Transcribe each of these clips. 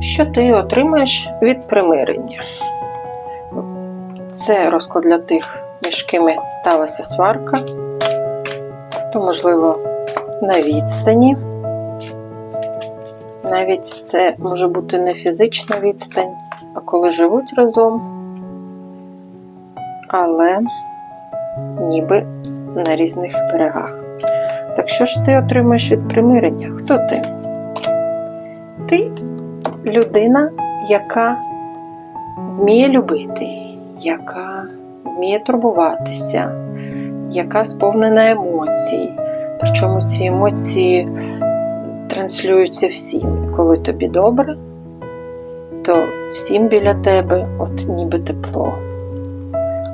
Що ти отримаєш від примирення? Це розклад для тих, між кими сталася сварка, хто, можливо, на відстані. Навіть це може бути не фізична відстань, а коли живуть разом, але ніби на різних берегах. Так що ж ти отримаєш від примирення? Хто ти? Ти людина, яка вміє любити, яка вміє турбуватися, яка сповнена емоцій. Причому ці емоції транслюються всім. Коли тобі добре, то всім біля тебе от ніби тепло.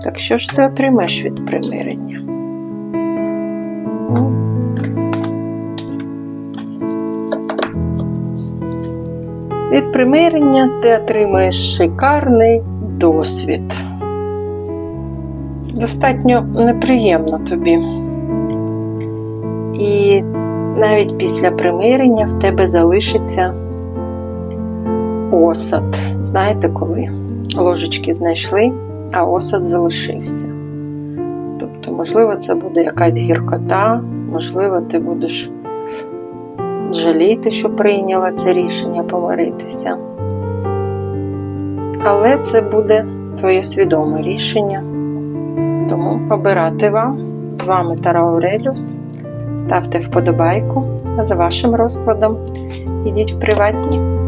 Так що ж ти отримаєш від примирення? Від примирення ти отримаєш шикарний досвід. Достатньо неприємно тобі. І навіть після примирення в тебе залишиться осад. Знаєте, коли ложечки знайшли, а осад залишився. Тобто, можливо, це буде якась гіркота, можливо, ти будеш жаліти, що прийняла це рішення помиритися. Але це буде твоє свідоме рішення. Тому обирати вам. З вами Тара Ауреліус. Ставте вподобайку, за вашим розкладом ідіть в приватні.